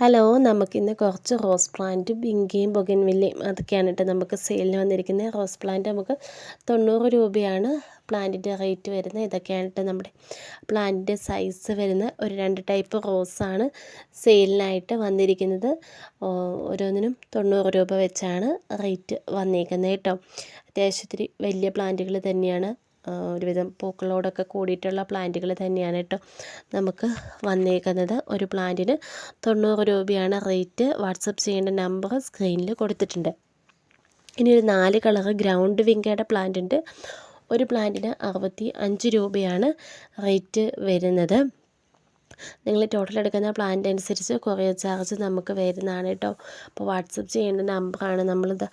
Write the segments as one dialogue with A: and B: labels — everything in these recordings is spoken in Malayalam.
A: ഹലോ നമുക്കിന്ന് കുറച്ച് റോസ് പ്ലാന്റും ബിങ്കയും ബൊഗൻവില്ലയും അതൊക്കെയാണ് കേട്ടോ നമുക്ക് സെയിലിന് വന്നിരിക്കുന്നത്. റോസ് പ്ലാന്റ് നമുക്ക് തൊണ്ണൂറ് രൂപയാണ് പ്ലാന്റിന്റെ റേറ്റ് വരുന്നത്. ഇതൊക്കെയാണ് കേട്ടോ നമ്മുടെ പ്ലാന്റിന്റെ സൈസ് വരുന്ന ഒരു രണ്ട് ടൈപ്പ് റോസാണ് സെയിലിനായിട്ട് വന്നിരിക്കുന്നത്. ഓരോന്നിനും തൊണ്ണൂറ് രൂപ വെച്ചാണ് റേറ്റ് വന്നിരിക്കുന്നത് കേട്ടോ അത്യാവശ്യത്തിന് വലിയ പ്ലാന്റുകൾ തന്നെയാണ് ഒരുവിധം പൂക്കളോടൊക്കെ കൂടിയിട്ടുള്ള പ്ലാന്റുകൾ തന്നെയാണ് കേട്ടോ നമുക്ക് വന്നേക്കുന്നത്. ഒരു പ്ലാന്റിന് തൊണ്ണൂറ് രൂപയാണ് റേറ്റ്. വാട്സപ്പ് ചെയ്യേണ്ട നമ്പർ സ്ക്രീനിൽ കൊടുത്തിട്ടുണ്ട്. ഇനി ഒരു നാല് കളർ ഗ്രൗണ്ട് വിങ്കയുടെ പ്ലാന്റ് ഉണ്ട്. ഒരു പ്ലാന്റിന് അറുപത്തി അഞ്ച് രൂപയാണ് റേറ്റ് വരുന്നത്. നിങ്ങൾ ടോട്ടൽ എടുക്കുന്ന പ്ലാന്റ് അനുസരിച്ച് കൊറിയർ ചാർജ് നമുക്ക് വരുന്നതാണ് കേട്ടോ. അപ്പോൾ വാട്സപ്പ് ചെയ്യേണ്ട നമ്പറാണ് നമ്മളിത്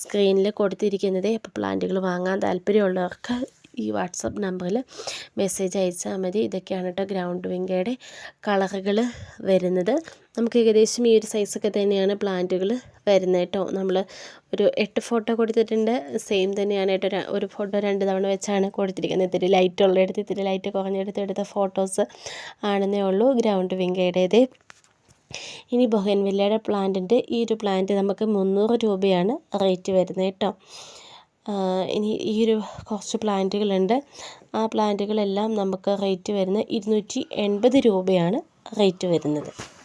A: സ്ക്രീനിൽ കൊടുത്തിരിക്കുന്നത്. അപ്പോൾ പ്ലാന്റുകൾ വാങ്ങാൻ താല്പര്യമുള്ളവർക്ക് ഈ വാട്സപ്പ് നമ്പറിൽ മെസ്സേജ് അയച്ചാൽ മതി. ഇതൊക്കെയാണ് കേട്ടോ ഗ്രൗണ്ട് വിങ്കയുടെ കളറുകൾ വരുന്നത്. നമുക്ക് ഏകദേശം ഈ ഒരു സൈസൊക്കെ തന്നെയാണ് പ്ലാന്റുകൾ വരുന്നത് കേട്ടോ. നമ്മൾ ഒരു എട്ട് ഫോട്ടോ കൊടുത്തിട്ടുണ്ട്. സെയിം തന്നെയാണ് കേട്ടോ. ഒരു ഫോട്ടോ രണ്ട് തവണ വെച്ചാണ് കൊടുത്തിരിക്കുന്നത്. ഇത്തിരി ലൈറ്റ് ഉള്ളിടത്ത് ഇത്തിരി ലൈറ്റ് കുറഞ്ഞെടുത്ത് എടുത്ത ഫോട്ടോസ് ആണെന്നേ ഉള്ളൂ ഗ്രൗണ്ട് വിങ്കയുടേത്. ഇനി ബൊഹൻവില്ലയുടെ പ്ലാന്റിന്റെ ഈ ഒരു പ്ലാന്റ് നമുക്ക് മുന്നൂറ് രൂപയാണ് റേറ്റ് വരുന്നത് കേട്ടോ. ഇനി ഈ ഒരു കുറച്ച് പ്ലാന്റുകളുണ്ട്. ആ പ്ലാന്റുകളെല്ലാം നമുക്ക് റേറ്റ് വരുന്നത് ഇരുന്നൂറ്റി എൺപത് രൂപയാണ് റേറ്റ് വരുന്നത്.